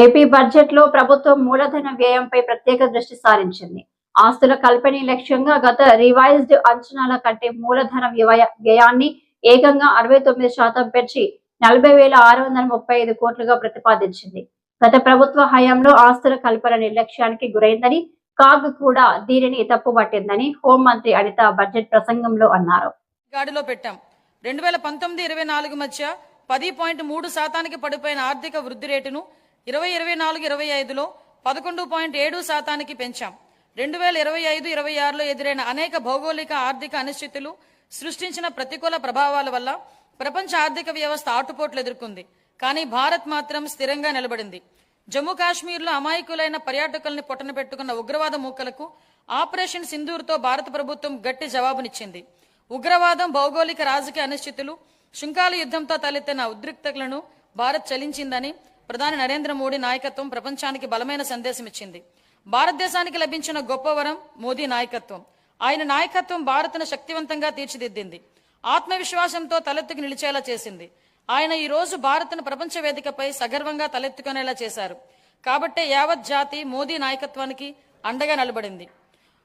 AP బడ్జెట్లో ప్రభుత్వం మూలధన వ్యయంపై ప్రత్యేక దృష్టి సారించింది. ఆస్తుల కల్పనీ లక్ష్యంగా గత రివైజ్డ్ అంచనాల కంటే మూలధన వ్యయాన్ని ఏకంగా అరవై తొమ్మిది శాతం పెంచి నలభై వేల ఆరు వందల ముప్పై ఐదు కోట్లుగా ప్రతిపాదించింది. గత ప్రభుత్వ హయాంలో ఆస్తుల కల్పన నిర్లక్ష్యానికి గురైందని కాగ్ కూడా దీనిని తప్పుపట్టిందని హోంమంత్రి అనిత బడ్జెట్ ప్రసంగంలో అన్నారు. గాడిలో పెట్టాం. రెండు వేల పంతొమ్మిది ఇరవై నాలుగు మధ్య పది పాయింట్ మూడు శాతానికి పడిపోయిన ఆర్థిక వృద్ధి రేటును ఇరవై ఇరవై నాలుగు ఇరవై ఐదులో పదకొండు పాయింట్ ఏడు శాతానికి పెంచాం. రెండు వేల ఇరవై ఐదు ఇరవై ఆరులో ఎదురైన అనేక భౌగోళిక ఆర్థిక అనిశ్చితులు సృష్టించిన ప్రతికూల ప్రభావాల వల్ల ప్రపంచ ఆర్థిక వ్యవస్థ ఆటుపోట్లు ఎదుర్కొంది. కానీ భారత్ మాత్రం స్థిరంగా నిలబడింది. జమ్మూ కాశ్మీర్లో అమాయకులైన పర్యాటకుల్ని పొట్టన పెట్టుకున్న ఉగ్రవాద మూకలకు ఆపరేషన్ సింధూర్తో భారత ప్రభుత్వం గట్టి జవాబునిచ్చింది. ఉగ్రవాదం భౌగోళిక రాజకీయ అనిశ్చితులు శృంఖాల యుద్ధంతో తలెత్తిన ఉద్రిక్తలను భారత్ చలించిందని ప్రధాని నరేంద్ర మోడీ నాయకత్వం ప్రపంచానికి బలమైన సందేశం ఇచ్చింది. భారతదేశానికి లభించిన గొప్ప వరం మోదీ నాయకత్వం. ఆయన నాయకత్వం భారత్ను శక్తివంతంగా తీర్చిదిద్దింది. ఆత్మవిశ్వాసంతో తలెత్తుకు నిలిచేలా చేసింది. ఆయన ఈ రోజు భారత్ను ప్రపంచ వేదికపై సగర్వంగా తలెత్తుకునేలా చేశారు. కాబట్టే యావత్ జాతి మోదీ నాయకత్వానికి అండగా నిలబడింది.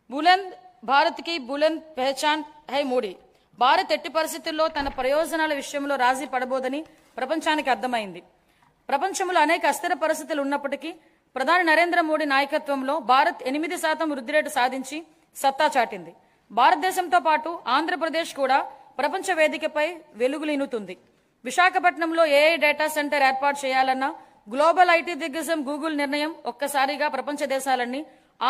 బులంద్ భారత్కి బులంద్ పెహచాన్ హై మోడీ! భారత్ ఎట్టి పరిస్థితుల్లో తన ప్రయోజనాల విషయంలో రాజీ పడబోదని ప్రపంచానికి అర్థమైంది. ప్రపంచంలో అనేక అస్థిర పరిస్థితులు ఉన్నప్పటికీ ప్రధాని నరేంద్ర మోడీ నాయకత్వంలో భారత్ ఎనిమిది శాతం వృద్ధి రేటు సాధించి సత్తా చాటింది. భారతదేశంతో పాటు ఆంధ్రప్రదేశ్ కూడా ప్రపంచ వేదికపై వెలుగులీనుతుంది. విశాఖపట్నంలో ఏఐ డేటా సెంటర్ ఏర్పాటు చేయాలన్న గ్లోబల్ ఐటీ దిగ్గజం గూగుల్ నిర్ణయం ఒక్కసారిగా ప్రపంచ దేశాలన్నీ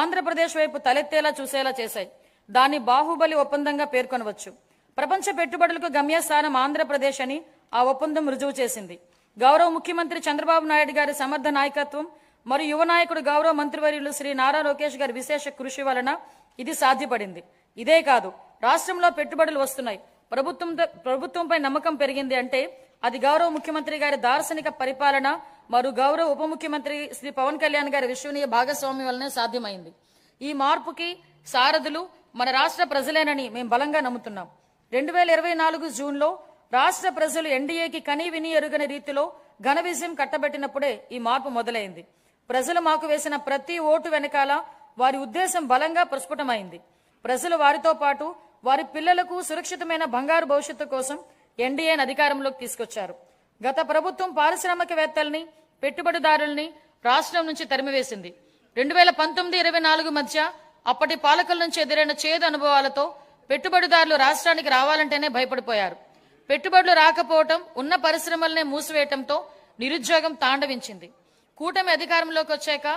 ఆంధ్రప్రదేశ్ వైపు తలెత్తేలా చూసేలా చేశాయి. దాన్ని బాహుబలి ఒప్పందంగా పేర్కొనవచ్చు. ప్రపంచ పెట్టుబడులకు గమ్యస్థానం ఆంధ్రప్రదేశ్ అని ఆ ఒప్పందం రుజువు చేసింది. గౌరవ ముఖ్యమంత్రి చంద్రబాబు నాయుడు గారి సమర్థ నాయకత్వం మరియు యువ నాయకుడు గౌరవ మంత్రివర్యులు శ్రీ నారా లోకేష్ గారి విశేష కృషి వలన ఇది సాధ్యపడింది. ఇదే కాదు రాష్ట్రంలో పెట్టుబడులు వస్తున్నాయి. ప్రభుత్వం ప్రభుత్వంపై నమ్మకం పెరిగింది అంటే అది గౌరవ ముఖ్యమంత్రి గారి దార్శనిక పరిపాలన మరియు గౌరవ ఉప ముఖ్యమంత్రి శ్రీ పవన్ కళ్యాణ్ గారి విశ్వనీయ భాగస్వామ్యం వలనే సాధ్యమైంది. ఈ మార్పుకి సారథులు మన రాష్ట్ర ప్రజలేనని మేము బలంగా నమ్ముతున్నాం. రెండు వేల ఇరవై నాలుగు జూన్లో రాష్ట్ర ప్రజలు ఎన్డీఏకి కనీ విని ఎరుగని రీతిలో ఘన విజయం కట్టబెట్టినప్పుడే ఈ మార్పు మొదలైంది. ప్రజలు మాకు వేసిన ప్రతి ఓటు వెనకాల వారి ఉద్దేశం బలంగా ప్రస్ఫుటమైంది. ప్రజలు వారితో పాటు వారి పిల్లలకు సురక్షితమైన బంగారు భవిష్యత్తు కోసం ఎన్డీఏని అధికారంలోకి తీసుకొచ్చారు. గత ప్రభుత్వం పారిశ్రామికవేత్తల్ని పెట్టుబడిదారుల్ని రాష్ట్రం నుంచి తరిమివేసింది. రెండు వేల పంతొమ్మిది ఇరవై నాలుగు మధ్య అప్పటి పాలకుల నుంచి ఎదురైన చేదు అనుభవాలతో పెట్టుబడిదారులు రాష్ట్రానికి రావాలంటేనే భయపడిపోయారు. పెట్టుబడులు రాకపోవటం ఉన్న పరిశ్రమలనే మూసివేయటంతో నిరుద్యోగం తాండవించింది. కూటమి అధికారంలోకి వచ్చాక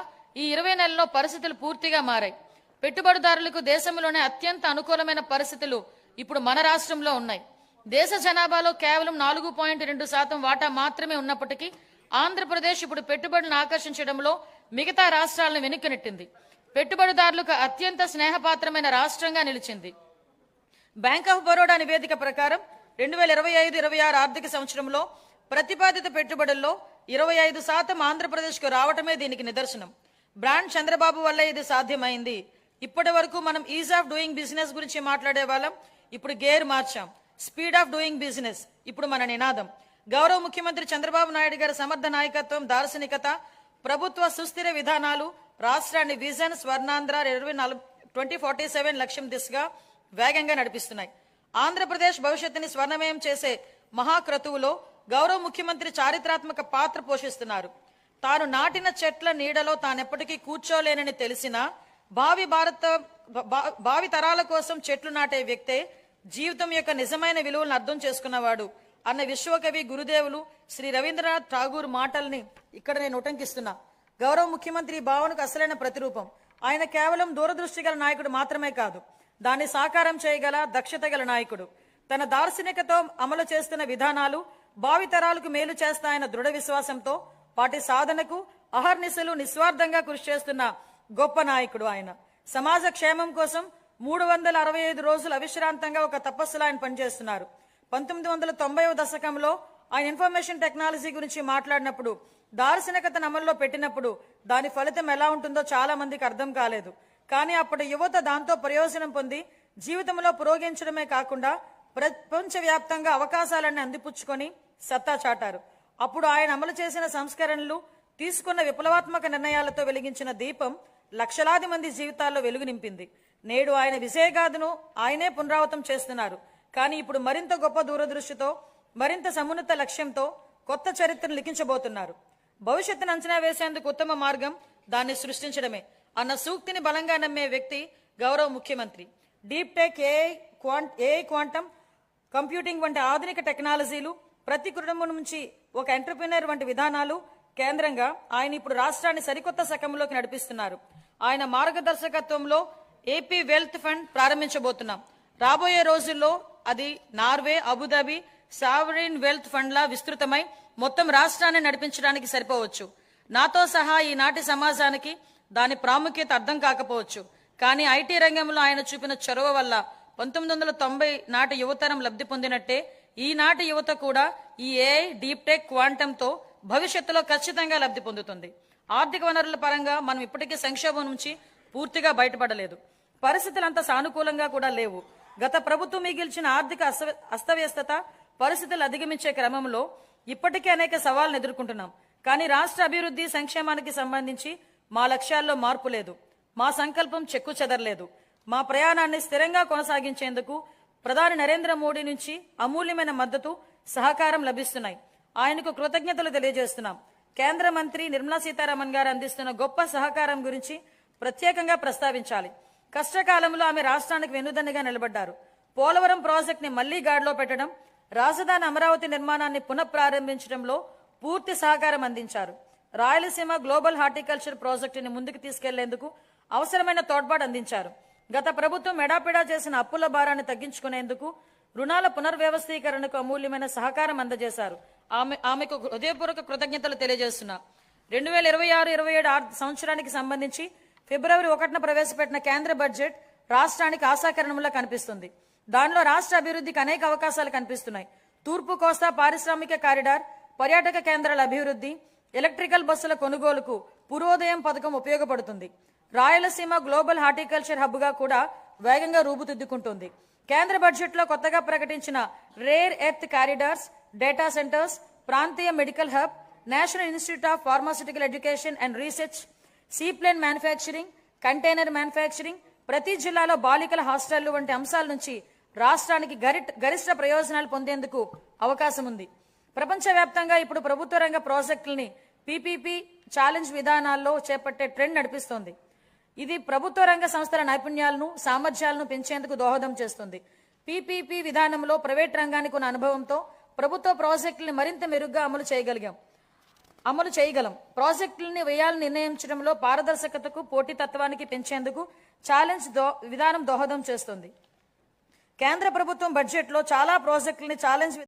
ఈ ఇరవై నెలల్లో పరిస్థితులు పూర్తిగా మారాయి. పెట్టుబడిదారులకు దేశంలోనే అత్యంత అనుకూలమైన పరిస్థితులు ఇప్పుడు మన రాష్ట్రంలో ఉన్నాయి. దేశ జనాభాలో కేవలం నాలుగు పాయింట్ రెండు శాతం వాటా మాత్రమే ఉన్నప్పటికీ ఆంధ్రప్రదేశ్ ఇప్పుడు పెట్టుబడులను ఆకర్షించడంలో మిగతా రాష్ట్రాలను వెనుకనెట్టింది. పెట్టుబడిదారులకు అత్యంత స్నేహపాత్రమైన రాష్ట్రంగా నిలిచింది. బ్యాంక్ ఆఫ్ బరోడా నివేదిక ప్రకారం రెండు వేల ఇరవై ఐదు ఇరవై ఆరు ఆర్థిక సంవత్సరంలో ప్రతిపాదిత పెట్టుబడుల్లో ఇరవై ఐదు శాతం ఆంధ్రప్రదేశ్కు రావటమే దీనికి నిదర్శనం. బ్రాండ్ చంద్రబాబు వల్ల ఇది సాధ్యమైంది. ఇప్పటి వరకు మనం ఈజ్ ఆఫ్ డూయింగ్ బిజినెస్ గురించి మాట్లాడే వాళ్ళం. ఇప్పుడు gear మార్చాం. Speed of doing business. ఇప్పుడు మన నినాదం. గౌరవ ముఖ్యమంత్రి చంద్రబాబు నాయుడు గారి సమర్థ నాయకత్వం దార్శనికత ప్రభుత్వ సుస్థిర విధానాలు రాష్ట్రాన్ని విజన్ స్వర్ణాంధ్ర ఇరవై నాలుగు ట్వంటీ ఫార్టీ సెవెన్ లక్ష్యం దిశగా వేగంగా నడిపిస్తున్నాయి. ఆంధ్రప్రదేశ్ భవిష్యత్తుని స్వర్ణమయం చేసే మహాక్రతువులో గౌరవ ముఖ్యమంత్రి చారిత్రాత్మక పాత్ర పోషిస్తున్నారు. తాను నాటిన చెట్ల నీడలో తానెప్పటికీ కూర్చోలేనని తెలిసినా భావి భారత భా- భావి తరాల కోసం చెట్లు నాటే వ్యక్తే జీవితం యొక్క నిజమైన విలువలను అర్థం చేసుకున్నవాడు అన్న విశ్వకవి గురుదేవులు శ్రీ రవీంద్రనాథ్ ఠాగూర్ మాటల్ని ఇక్కడ నేను ఉటంకిస్తున్నా. గౌరవ ముఖ్యమంత్రి ఈ భావనకు అసలైన ప్రతిరూపం. ఆయన కేవలం దూరదృష్టి గల నాయకుడు మాత్రమే కాదు. దాన్ని సాకారం చేయగల దక్షత గల నాయకుడు. తన దార్శనికతో అమలు చేస్తున్న విధానాలు భావితరాలకు మేలు చేస్తాయన్న దృఢ విశ్వాసంతో వాటి సాధనకు అహర్నిశలు నిస్వార్థంగా కృషి చేస్తున్న గొప్ప నాయకుడు ఆయన. సమాజ క్షేమం కోసం మూడు వందల అరవై ఐదు రోజులు అవిశ్రాంతంగా ఒక తపస్సులో ఆయన పనిచేస్తున్నారు. పంతొమ్మిది వందల తొంభైవ దశకంలో ఆయన ఇన్ఫర్మేషన్ టెక్నాలజీ గురించి మాట్లాడినప్పుడు దార్శనికతను అమల్లో పెట్టినప్పుడు దాని ఫలితం ఎలా ఉంటుందో చాలా మందికి అర్థం కాలేదు. కానీ అప్పటి యువత దాంతో ప్రయోజనం పొంది జీవితంలో పురోగించడమే కాకుండా ప్రపంచవ్యాప్తంగా అవకాశాలన్నీ అందిపుచ్చుకొని సత్తా చాటారు. అప్పుడు ఆయన అమలు చేసిన సంస్కరణలు తీసుకున్న విప్లవాత్మక నిర్ణయాలతో వెలిగించిన దీపం లక్షలాది మంది జీవితాల్లో వెలుగు నింపింది. నేడు ఆయన విజయగాథను ఆయనే పునరావృతం చేస్తున్నారు. కానీ ఇప్పుడు మరింత గొప్ప దూరదృష్టితో మరింత సమున్నత లక్ష్యంతో కొత్త చరిత్రను లిఖించబోతున్నారు. భవిష్యత్తును అంచనా వేసేందుకు ఉత్తమ మార్గం దాన్ని సృష్టించడమే. అన్న సూక్తిని బలంగా నమ్మే వ్యక్తి గౌరవ ముఖ్యమంత్రి. Deep tech AI quant AI quantum computing వంటి ఆధునిక టెక్నాలజీలు ప్రతి కుటుంబం నుంచి ఒక ఎంటర్ప్రినర్ వంటి విధానాలు కేంద్రంగా ఆయన ఇప్పుడు రాష్ట్రాన్ని సరికొత్త శకంలోకి నడిపిస్తున్నారు. ఆయన మార్గదర్శకత్వంలో ఏపీ వెల్త్ ఫండ్ ప్రారంభించబోతున్నాం. రాబోయే రోజుల్లో అది Norway Abu Dhabi sovereign wealth ఫండ్లా విస్తృతమై మొత్తం రాష్ట్రాన్ని నడిపించడానికి సరిపోవచ్చు. నాతో సహా ఈనాటి సమాజానికి దాని ప్రాముఖ్యత అర్థం కాకపోవచ్చు. కానీ ఐటీ రంగంలో ఆయన చూపిన చొరవ వల్ల పంతొమ్మిది వందల తొంభై నాటి యువతరం లబ్ధి పొందినట్టే ఈనాటి యువత కూడా ఈ ఏఐ డీప్ టెక్ క్వాంటంతో భవిష్యత్తులో ఖచ్చితంగా లబ్ధి పొందుతుంది. ఆర్థిక వనరుల పరంగా మనం ఇప్పటికీ సంక్షోభం నుంచి పూర్తిగా బయటపడలేదు. పరిస్థితులు అంత సానుకూలంగా కూడా లేవు. గత ప్రభుత్వం మిగిల్చిన ఆర్థిక అస్త- అస్తవ్యస్తత పరిస్థితులు అధిగమించే క్రమంలో ఇప్పటికే అనేక సవాళ్ళను ఎదుర్కొంటున్నాం. కానీ రాష్ట్ర అభివృద్ధి సంక్షేమానికి సంబంధించి మా లక్ష్యాల్లో మార్పు లేదు. మా సంకల్పం చెక్కు చెదరలేదు. మా ప్రయాణాన్ని స్థిరంగా కొనసాగించేందుకు ప్రధాని నరేంద్ర మోడీ నుంచి అమూల్యమైన మద్దతు సహకారం లభిస్తున్నాయి. ఆయనకు కృతజ్ఞతలు తెలియజేస్తున్నాం. కేంద్ర మంత్రి నిర్మలా సీతారామన్ గారు అందిస్తున్న గొప్ప సహకారం గురించి ప్రత్యేకంగా ప్రస్తావించాలి. కష్టకాలంలో ఆమె రాష్ట్రానికి వెన్నుదన్నుగా నిలబడ్డారు. పోలవరం ప్రాజెక్టుని మళ్ళీ గాడిలో పెట్టడం రాజధాని అమరావతి నిర్మాణాన్ని పునఃప్రారంభించడంలో పూర్తి సహకారం అందించారు. రాయలసీమ గ్లోబల్ హార్టికల్చర్ ప్రాజెక్టుని ముందుకు తీసుకెళ్ళేందుకు అవసరమైన తోడ్పాటు అందించారు. గత ప్రభుత్వం ఎడాపిడా చేసిన అప్పుల భారాన్ని తగ్గించుకునేందుకు రుణాల పునర్వ్యవస్థీకరణకు అమూల్యమైన సహకారం అందజేశారు. ఆమె ఆమెకు హృదయపూర్వక కృతజ్ఞతలు తెలియజేస్తున్నా. రెండు వేల ఇరవై ఆరు ఇరవై ఏడు సంవత్సరానికి సంబంధించి ఫిబ్రవరి ఒకటిన ప్రవేశపెట్టిన కేంద్ర బడ్జెట్ రాష్ట్రానికి ఆశాకరణంలో కనిపిస్తుంది. దానిలో రాష్ట్ర అభివృద్ధికి అనేక అవకాశాలు కనిపిస్తున్నాయి. తూర్పు కోస్తా పారిశ్రామిక కారిడార్ పర్యాటక కేంద్రాల అభివృద్ధి ఎలక్ట్రికల్ బస్సుల కొనుగోలుకు పూర్వోదయం పథకం ఉపయోగపడుతుంది. రాయలసీమ గ్లోబల్ హార్టికల్చర్ హబ్గా కూడా వేగంగా రూపుదిద్దుకుంటుంది. కేంద్ర బడ్జెట్లో కొత్తగా ప్రకటించిన rare earth corridors data centres ప్రాంతీయ medical hub national institute of pharmaceutical education and research seaplane manufacturing container manufacturing ప్రతి జిల్లాలో బాలికల హాస్టళ్ళు వంటి అంశాల నుంచి రాష్ట్రానికి గరిట్- గరిష్ట ప్రయోజనాలు పొందేందుకు అవకాశం ఉంది ప్రపంచవ్యాప్తంగా ఇప్పుడు ప్రభుత్వ రంగ ప్రాజెక్టుల్ని పీపీపీ ఛాలెంజ్ విధానాల్లో చేపట్టే ట్రెండ్ నడిపిస్తోంది. ఇది ప్రభుత్వ రంగ సంస్థల నైపుణ్యాలను సామర్థ్యాలను పెంచేందుకు దోహదం చేస్తుంది. పీపీపీ విధానంలో ప్రైవేట్ రంగానికి ఉన్న అనుభవంతో ప్రభుత్వ ప్రాజెక్టులను మరింత మెరుగ్గా అమలు చేయగలిగాం. అమలు చేయగలం. ప్రాజెక్టులని వ్యయాలు నిర్ణయించడంలో పారదర్శకతకు పోటీతత్వానికి పెంచేందుకు ఛాలెంజ్ దో విధానం దోహదం చేస్తుంది. కేంద్ర ప్రభుత్వం బడ్జెట్లో చాలా ప్రాజెక్టులని ఛాలెంజ్